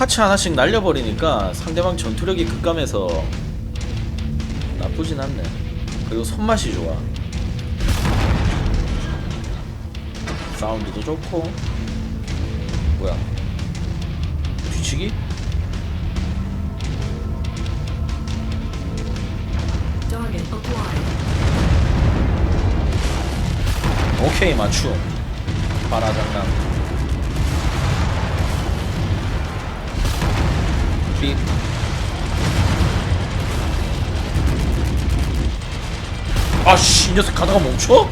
파츠 하나씩 날려버리니까 상대방 전투력이 급감해서 나쁘진 않네. 그리고 손맛이 좋아. 사운드도 좋고. 뭐야? 뒤치기? 오케이 맞춤. 바라장난. 삑. 아씨 이 녀석 가다가 멈춰?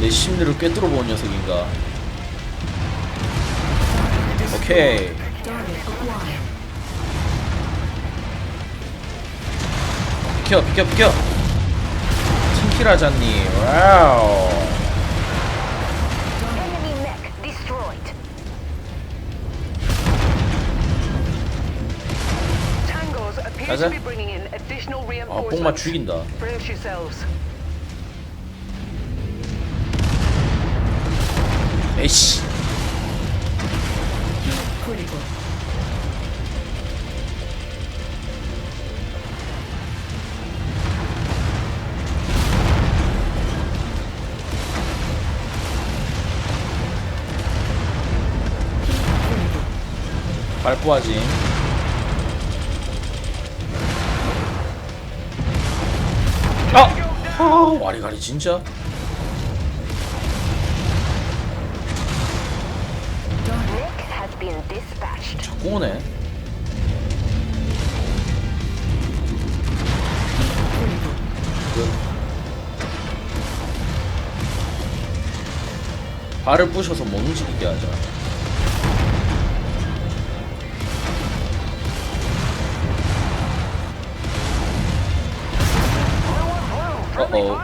내 심리를 꿰뚫어 본 녀석인가? 오케이. 비켜 비켜 비켜. 팀키라자님 와우. 가자. 아. 뽕맛 죽인다. 에이씨. 발포하지. 와리가리 진짜. 자꾸 오네. 그 발을 부셔서 못 움직이게 하자. Uh-oh.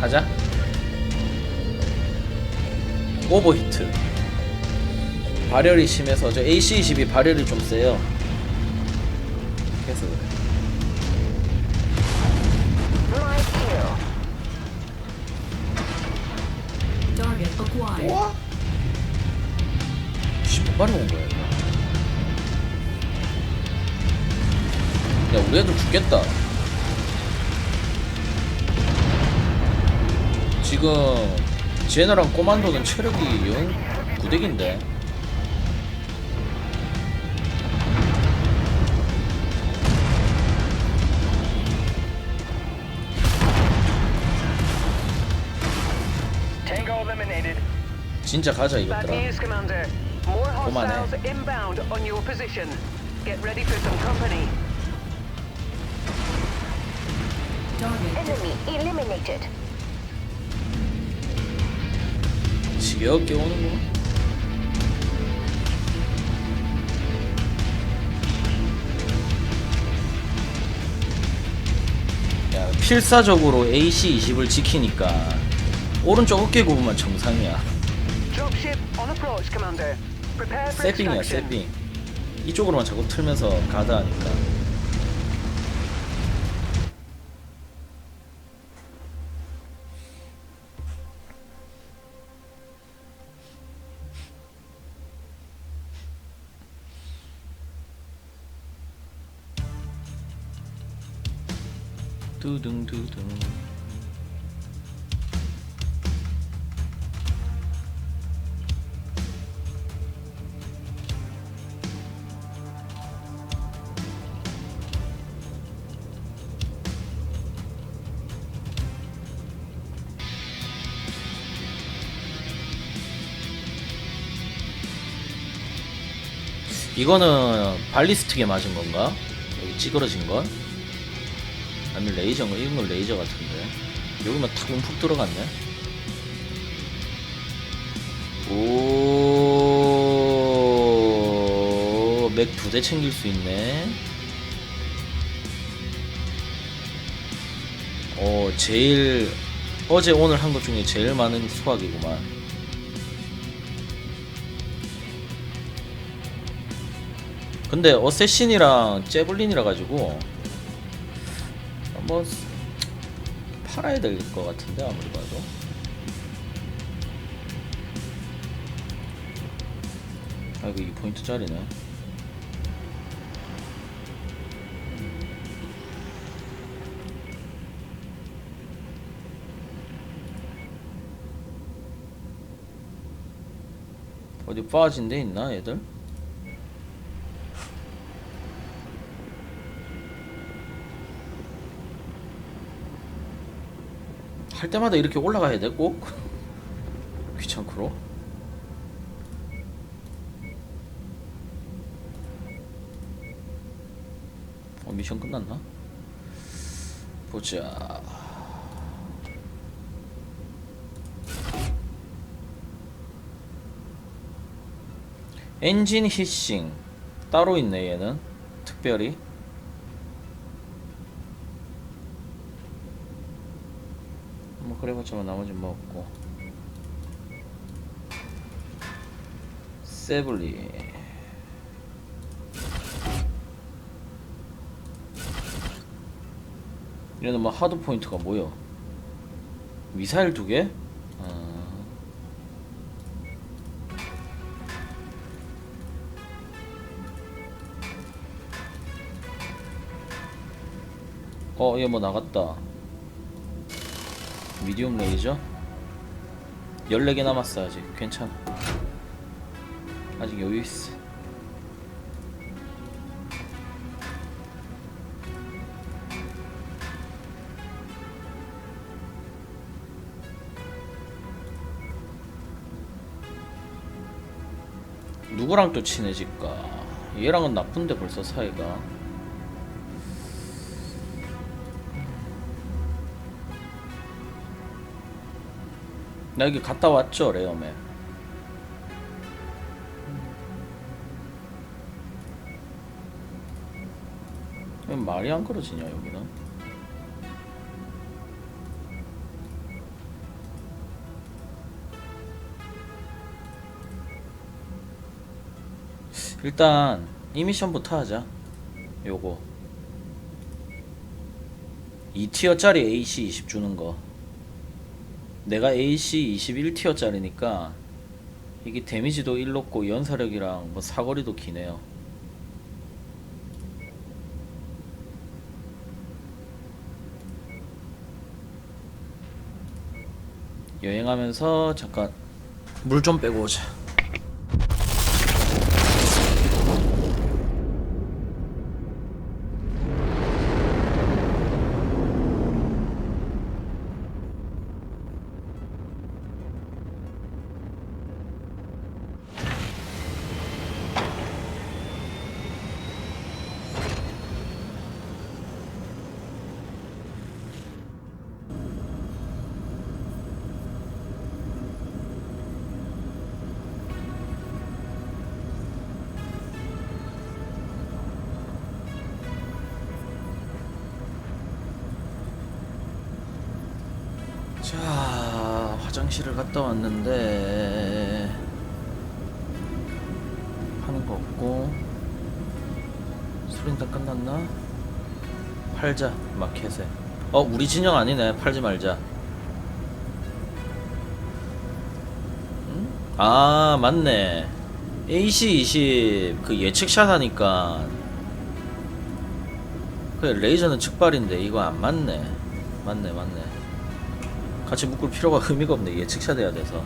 가자. 오버히트. 발열이 심해서 저 AC22 발열이 좀 세요. 그래서 그래. Target acquired. 우 발이 온 거야 이거. 야 우리 애들 죽겠다. 지금 제너랑 꼬만도는 체력이 영 구대기인데. 진짜 가자 이것들아. News, Commander. More Come on, eh? hostiles inbound on your position. Get ready for some company. Target Enemy eliminated. 지겹게 오는구나. 야, 필사적으로 AC20을 지키니까 오른쪽 어깨 부분만 정상이야. Dropship on approach, Commander. 세핑이야. 세핑. 이쪽으로만 자꾸 틀면서 가다 하니까. 두둥두둥. 이거는 발리스틱에 맞은 건가? 여기 찌그러진 건? 아니면 레이저인가? 이건 건 레이저 같은데. 여기만 탁 움푹 들어갔네. 오, 맥 두 대 챙길 수 있네. 어, 제일, 어제 오늘 한 것 중에 제일 많은 수확이구만. 근데 어쌔신이랑 제블린이라 가지고 뭐 팔아야 될 것 같은데 아무리 봐도 아이고 이 포인트짜리네 어디 빠진 데 있나 얘들? 할 때마다 이렇게 올라가야 돼 꼭? 귀찮고로. 어 미션 끝났나? 보자. 엔진 히싱. 따로 있네 얘는. 특별히 뭐 그래봤자 뭐 나머지 뭐 없고 세블리 얘는 뭐 하드 포인트가 뭐여 미사일 두 개? 아. 어, 얘 뭐 나갔다. 미디움 레이저? 14개 남았어, 아직. 괜찮아. 아직 여유 있어. 누구랑 또 친해질까? 얘랑은 나쁜데 벌써 사이가. 나 여기 갔다 왔죠 레어맨? 왜 말이 안 그러지냐 여기는? 일단 이 미션부터 하자. 요거. 2티어짜리 AC 20 주는 거 내가 AC 21티어짜리니까 이게 데미지도 1 높고 연사력이랑 뭐 사거리도 기네요. 여행하면서 잠깐 물 좀 빼고 오자. 자 화장실을 갔다 왔는데 하는 거 없고 소린 다 끝났나? 팔자 마켓에 어 우리 진영 아니네. 팔지 말자. 응? 아 맞네. AC20 그 예측샷 하니까. 그 레이저는 측발인데 이거 안 맞네. 맞네 맞네 같이 묶을 필요가 의미가 없네. 예측샷 해야 돼서.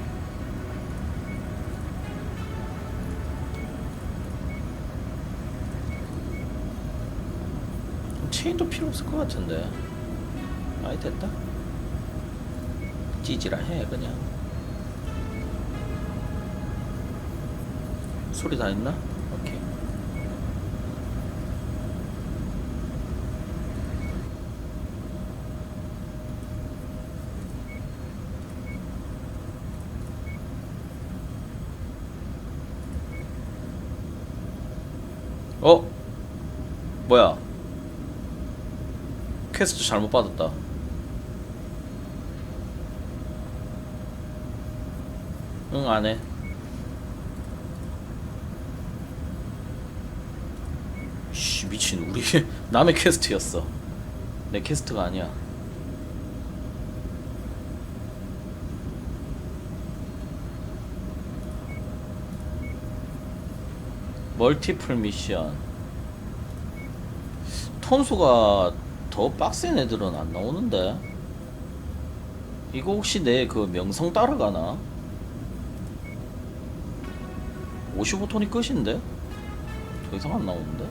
체인도 필요 없을 것 같은데. 아이 됐다? 찌지라 해 그냥. 소리 다 있나? 오케이 어? 뭐야? 퀘스트 잘못 받았다. 응, 안 해. 씨, 미친. 우리 남의 퀘스트였어. 내 캐스트가 아니야. 멀티플 미션. 톤수가 더 빡센 애들은 안 나오는데. 이거 혹시 내 그 명성 따라가나? 55톤이 끝인데? 더 이상 안 나오는데?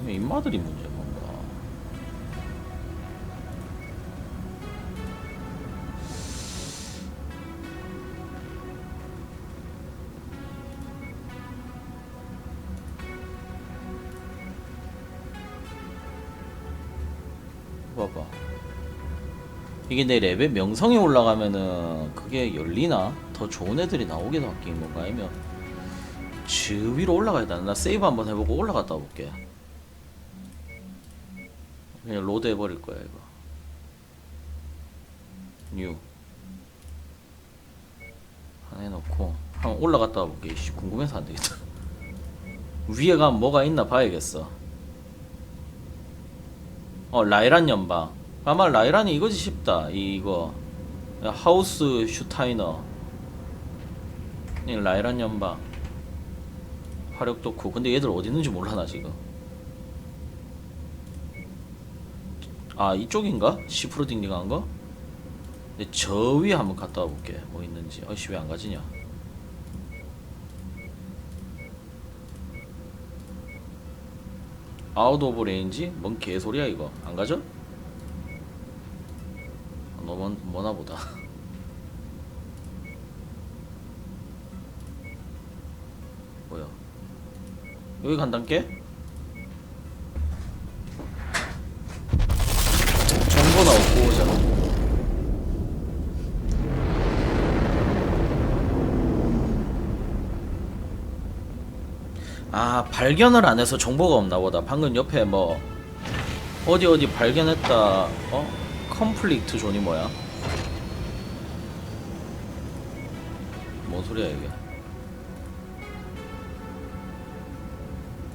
아니 인마들이 문제 이게 내 레벨 명성이 올라가면은 그게 열리나? 더 좋은 애들이 나오게 바뀐 건가? 아니면 저 위로 올라가야 되나? 나 세이브 한번 해보고 올라갔다 볼게. 그냥 로드 해버릴 거야 이거. 뉴. 하나 해놓고 한번 올라갔다 볼게. 씨 궁금해서 안 되겠다. 위에 가면 뭐가 있나 봐야겠어. 어 라이란 연방 아마 라이란이 이거지 싶다 이, 이거. 하우스 슈타이너. 이 라이란 연방. 화력 덕후 근데 얘들 어디 있는지 몰라 나 지금. 아 이쪽인가? 시프로딩 한 거? 근데 저 위에 한번 갔다 와볼게. 뭐 있는지. 아이씨 왜 안 가지냐? 아웃 오브 레인지? 뭔 개소리야 이거. 안 가져? 아, 너무 머나 보다 뭐야 여기 간단께? 정보나 얻고 오자 아 발견을 안 해서 정보가 없나 보다 방금 옆에 뭐 어디 어디 발견했다 어? 컴플리트 존이 뭐야? 뭔 소리야 이게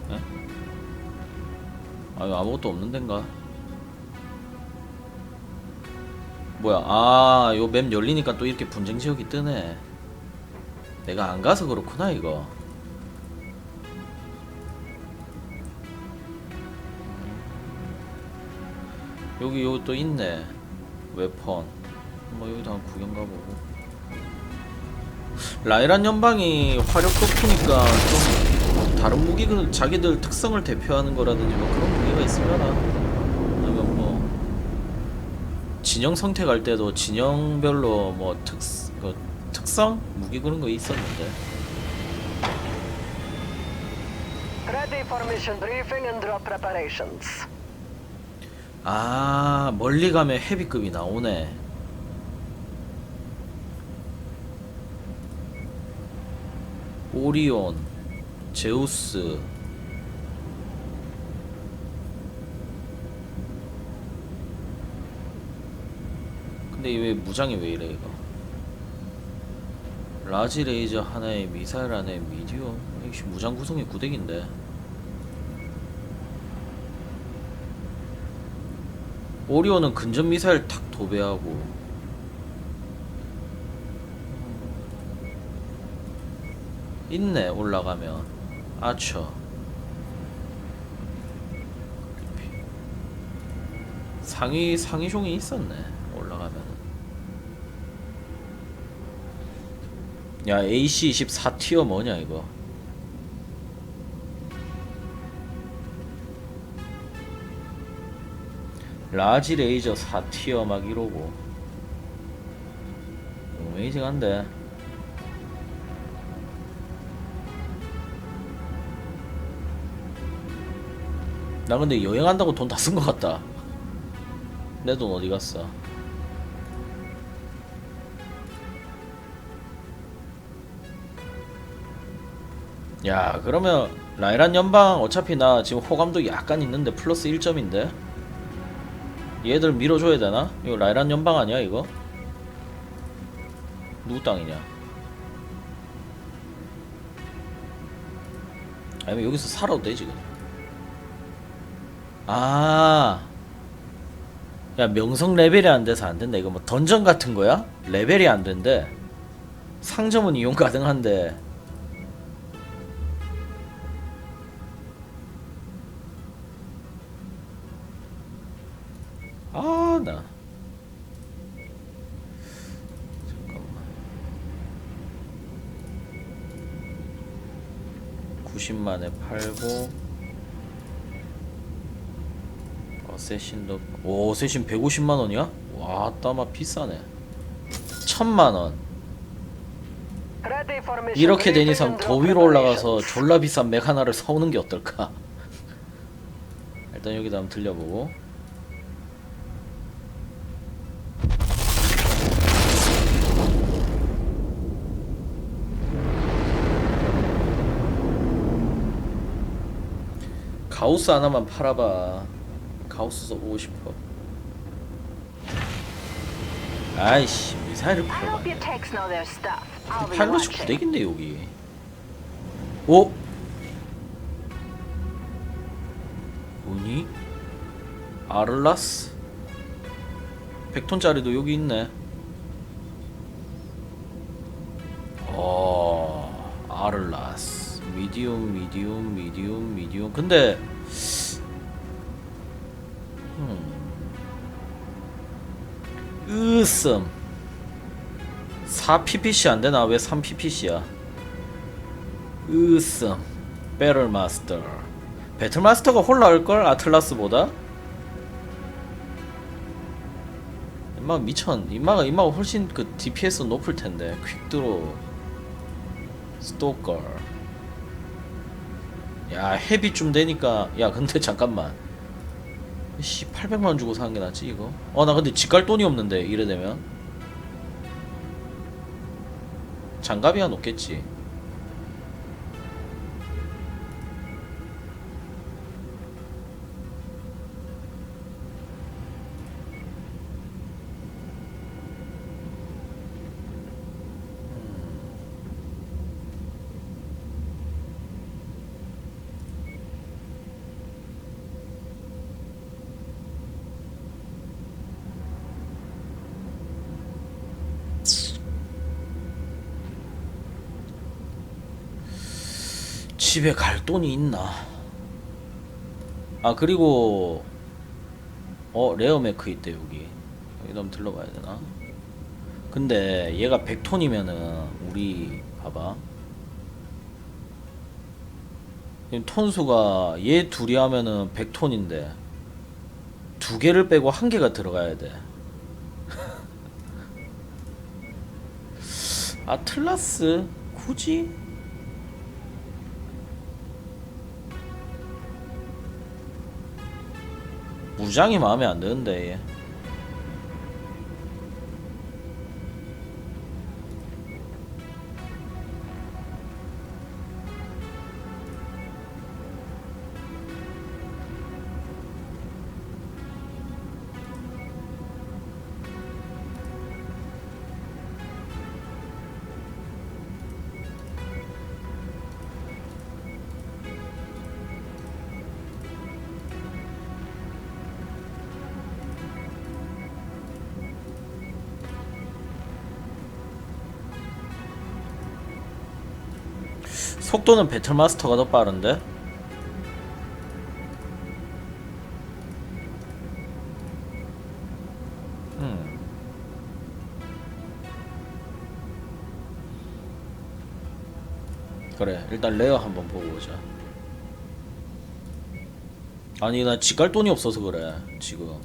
에? 아 아무것도 없는 데인가? 뭐야 아요 맵 열리니까 또 이렇게 분쟁 지역이 뜨네 내가 안 가서 그렇구나 이거 여기 여기 또 있네. 웨펀 뭐 여기도 한 구경 가보고. 라이란 연방이 화력 덕후니까 좀 다른 무기는 자기들 특성을 대표하는 거라든지 뭐 그런 무기가 있으려나. 아니면 뭐 진영 선택 할 때도 진영별로 뭐 특, 그 특성? 무기 그런 거 있었는데. Ready for mission briefing and drop preparations. 아 멀리 가면 헤비급이 나오네. 오리온 제우스. 근데 왜 무장이 왜 이래 이거? 라지 레이저 하나에 미사일 하나에 미디어 이씨 무장 구성이 구대기인데 오리온은 근접 미사일 탁 도배하고. 있네 올라가면. 아처 상위 상위 종이 있었네 올라가면 야 AC 24 티어 뭐냐 이거 라지 레이저 4티어 막 이러고. 어메이징한데. 나 근데 여행한다고 돈 다 쓴 것 같다. 내 돈 어디 갔어? 야 그러면 라이란 연방 어차피 나 지금 호감도 약간 있는데 플러스 1점인데 얘들 밀어줘야 되나? 이거 라이란 연방 아니야 이거? 누구 땅이냐? 아니면 여기서 살아도 돼 지금 아. 야, 명성 레벨이 안 돼서 안 된다. 이거 뭐 던전 같은 거야? 레벨이 안 된대. 상점은 이용 가능한데. 90만에 팔고 어쌔신도 오 어쌔신 150만 원이야? 와 따마 비싸네 천만 원 Ready for mission 이렇게 된 이상 더 위로 올라가서. 졸라 비싼 맥 하나를 사오는 게 어떨까 일단 여기다 한번 들려보고 가우스 하나만 팔아봐 가우스 써보고 싶어 아이씨 미사일을 I 팔아 hope your techs know their stuff. I'll be 파일럿이 watching. 구대기인데 여기 오? 뭐니? 아를라스? 100톤짜리도 여기 있네 어... 아를라스 미디움 미디움 미디움 미디움 근데 으썸 4ppc 안 되나? 왜 3ppc야? 으썸 배틀마스터 배틀마스터가 홀라할걸? 아틀라스보다? 임마 미천. 임마가 임마가 훨씬 그 DPS 높을 텐데. 퀵드로 스토커 야 헤비 좀 되니까. 야 근데 잠깐만 씨 800만 주고 사는 게 낫지 이거? 어 나 근데 집 갈 돈이 없는데 이래 되면. 장갑이야 놓겠지 집에 갈 돈이 있나? 아 그리고 어 레어 매크 있대 여기 여기 한번 들러봐야 되나? 근데 얘가 100톤이면은 우리 봐봐 톤수가 얘 둘이 하면은 100톤인데 두 개를 빼고 한 개가 들어가야 돼. 아틀라스 굳이? 무장이 마음에 안 드는데 속도는 배틀마스터가 더 빠른데? 음. 그래 일단 레어 한번 보고 오자 아니 나 집 갈 돈이 없어서 그래 지금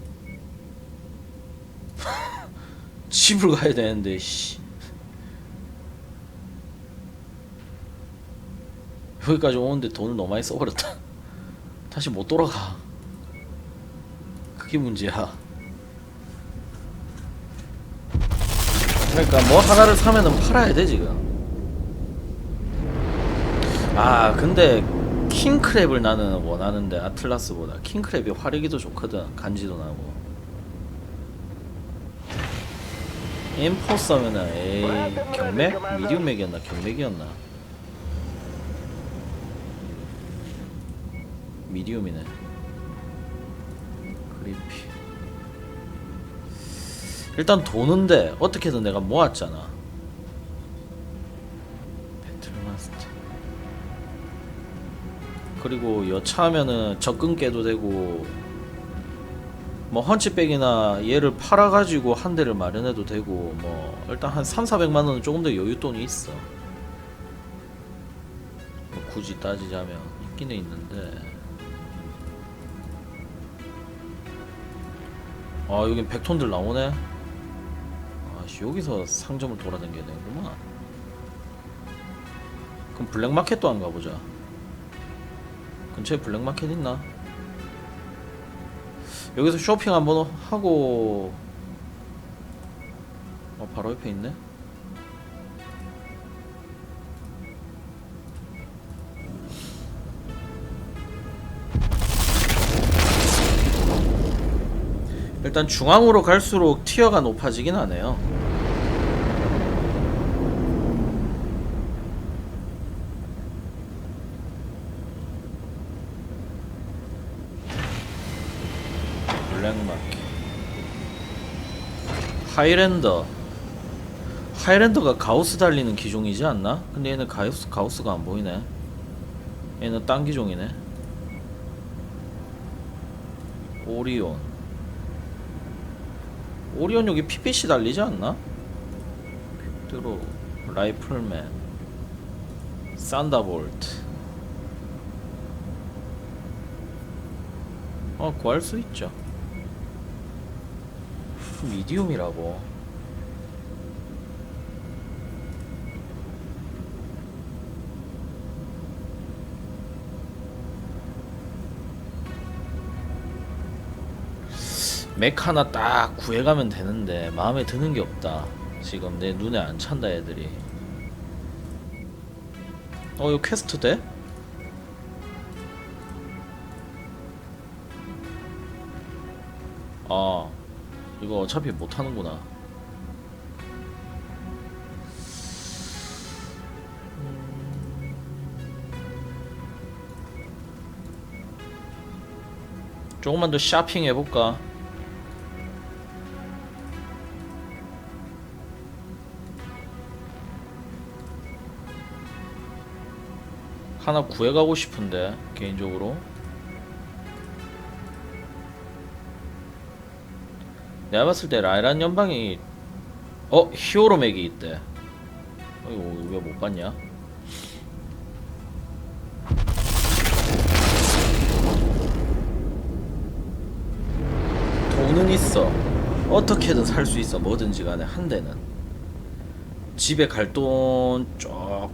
집을 가야 되는데 씨 여기까지 오는데 돈을 너무 많이 써버렸다. 다시 못 돌아가. 그게 문제야. 그러니까 뭐 하나를 사면은 팔아야 돼 지금. 아 근데 킹크랩을 나는 원하는데 아틀라스보다 킹크랩이 화력이 더 좋거든. 간지도 나고. 임포서면은 에이 경맥? 미디움 맥이었나 경맥이었나? 미디움이네. 크리피. 일단 도는데 어떻게든 내가 모았잖아. 배틀마스터. 그리고 여차하면은 적금 깨도 되고 뭐 헌치백이나 얘를 팔아가지고 한 대를 마련해도 되고 뭐 일단 한 3, 400만 원은 조금 더 여윳돈이 있어. 뭐 굳이 따지자면 있기는 있는데 아 여긴 100톤들 나오네. 아씨 여기서 상점을 돌아다녀야 되는구만. 그럼 블랙마켓도 안 가보자. 근처에 블랙마켓 있나? 여기서 쇼핑 한번 하고 어 바로 옆에 있네 일단 중앙으로 갈수록 티어가 높아지긴 하네요. 블랙마켓. 하이랜더. 하이랜더가 가우스 달리는 기종이지 않나? 근데 얘는 가우스, 가우스가 안 보이네. 얘는 딴 기종이네. 오리온 오리온 여기 PPC 달리지 않나? 빅드로 라이플맨 산다볼트. 어 구할 수 있죠. 미디움이라고 맥 하나 딱 구해가면 되는데 마음에 드는 게 없다 지금 내 눈에 안 찬다 애들이 어 이거 퀘스트 돼? 아 이거 어차피 못하는구나 조금만 더 쇼핑 해볼까? 하나 구해가고 싶은데 개인적으로. 내가 봤을 때 라이란 연방이 어 히어로 맥이 있대. 어이구 왜 못 봤냐? 돈은 있어. 어떻게든 살 수 있어. 뭐든지 간에 한 대는. 집에 갈 돈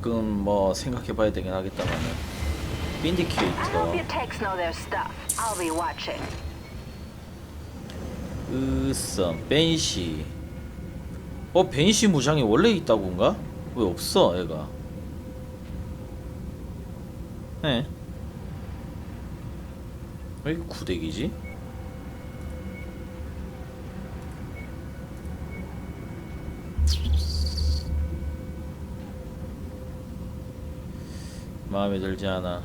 조금 뭐 생각해봐야 되긴 be watching. 으썸 벤시 어 벤시 무장이 원래 있다고인가? 왜 없어 애가 에? 왜 이거 구대기지? 마음에 들지 않아.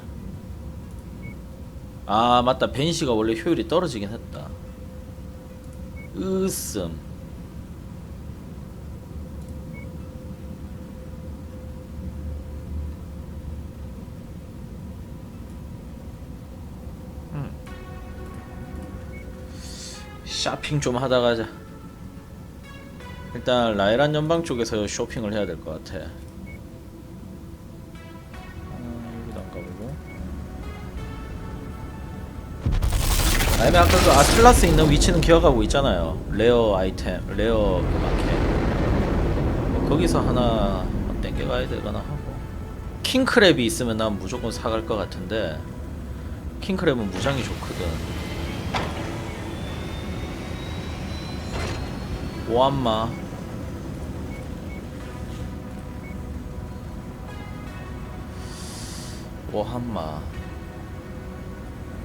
아 맞다. 벤시가 원래 효율이 떨어지긴 했다. 으씀 음. 쇼핑 좀 하다 가자. 일단 라이란 연방 쪽에서 쇼핑을 해야 될 것 같아 아, 아니면 아까 그 아틀라스 있는 위치는 기억하고 있잖아요. 레어 아이템, 레어 그 마켓. 뭐 거기서 하나 땡겨가야 되거나 하고. 킹크랩이 있으면 난 무조건 사갈 것 같은데 킹크랩은 무장이 좋거든. 오암마. 오함마.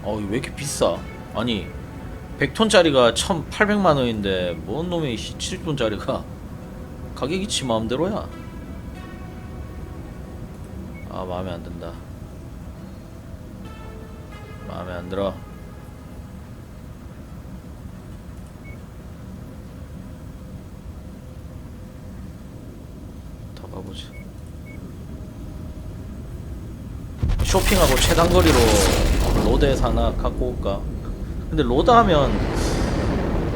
어, 이거 왜 이렇게 비싸? 아니 100톤짜리가 1,800만 원인데 뭔 놈의 7톤짜리가? 가격이 지 마음대로야. 아 마음에 안 든다. 마음에 안 들어. 더 가보자. 쇼핑하고 최단거리로 로데사나 갖고 올까? 근데 로드 하면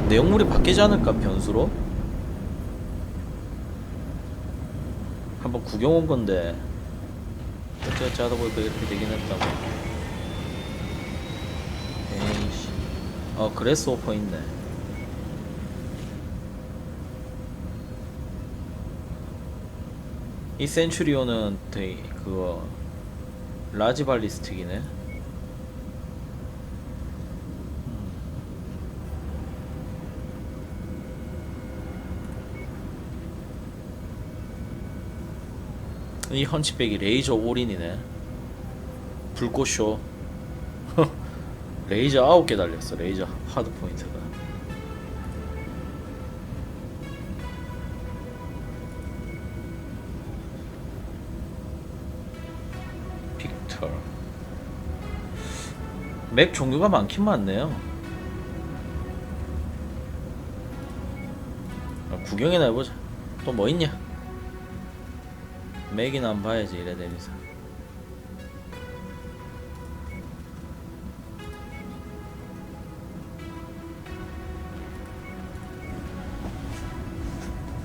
내용물이 바뀌지 않을까 변수로? 한번 구경 온 건데. 어찌어찌 하다 보니까 이렇게 되긴 했다고. 에이씨. 어 그레스 오퍼 있네. 이 센츄리온은 되게 그거 라지 발리스틱이네 이 헌치백이 레이저 올인이네. 불꽃쇼. 레이저 9개 달렸어 레이저 하드 포인트가. 픽터. 맥 종류가 많긴 많네요. 아, 구경이나 해보자. 또 뭐 있냐 맥이나 한번 봐야지 이래 되면서.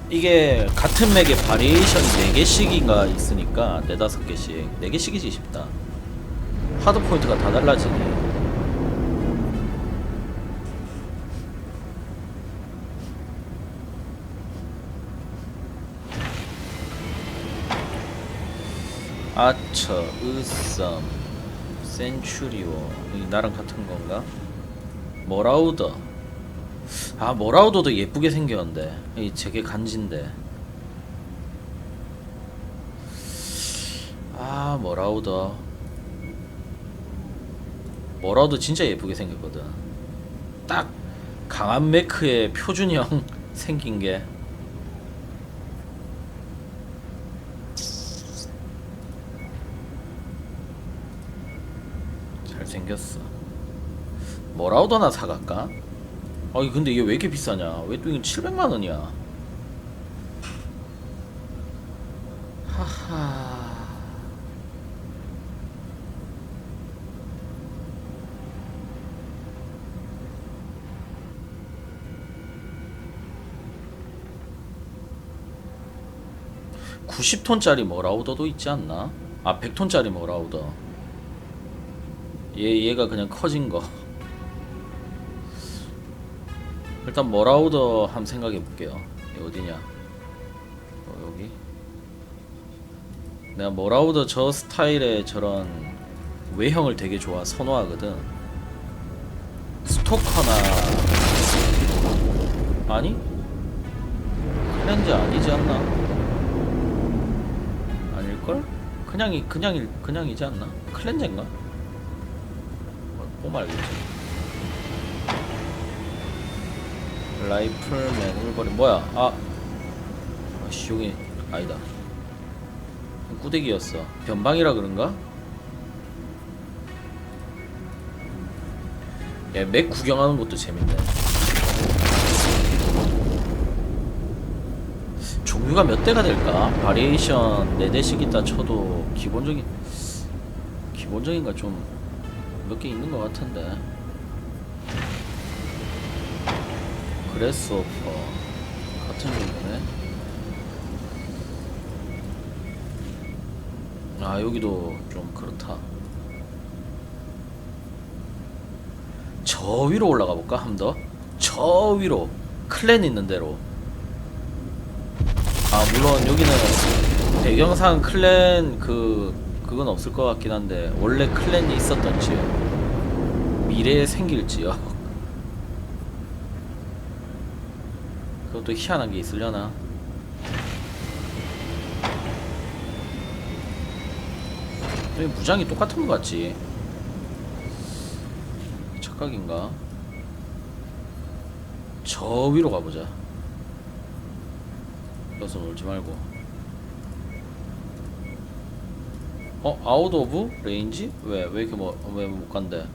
이게 같은 맥에 바리에이션이 4개씩인가 있으니까 4, 5개씩. 4개씩이지 싶다. 하드 포인트가 다 달라지네 아처, 으썸, 센츄리오. 이 나랑 같은 건가? 머라우더. 아 머라우더도 예쁘게 생겼는데. 이 제게 간지인데. 아 머라우더. 머라우더 진짜 예쁘게 생겼거든. 딱 강한 메크의 표준형 생긴 게 잘생겼어. 뭐라우더나 사갈까? 아니 근데 이게 왜 이렇게 비싸냐? 왜 또 이건 700만원이야? 하하. (90톤짜리) 머라우더도 있지 않나? 아 (100톤짜리) 머라우더 얘 얘가 그냥 커진 거 일단 머라우더 한번 생각해 볼게요. 얘 어디냐? 어, 여기. 내가 머라우더 저 스타일의 저런 외형을 되게 좋아 선호하거든. 스토커나 아니? 클렌즈 아니지 않나? 아닐걸? 그냥이 그냥 그냥이지 않나? 클렌즈인가? 알겠지. 라이플맨 울버리 뭐야 아 아씨 여기 아니다 꾸대기였어 변방이라 그런가? 야맥 구경하는 것도 재밌네 종류가 몇 대가 될까? 바리에이션 4대씩 있다 쳐도 기본적인 기본적인 거좀 몇 개 있는 것 같은데. 그레스오퍼 같은 종류네 아 여기도 좀 그렇다. 저 위로 올라가 볼까 한 더? 저 위로. 클랜 있는 대로. 아 물론 여기는 배경상 클랜 그 그건 없을 것 같긴 한데 원래 클랜이 있었던 지역 미래에 생길 지역 그것도 희한한 게 있으려나? 여기 무장이 똑같은 것 같지? 착각인가? 저 위로 가보자. 여기서 놀지 말고. 어? 아웃 오브 레인지? 왜? 왜 이렇게 뭐, 왜 못 간대?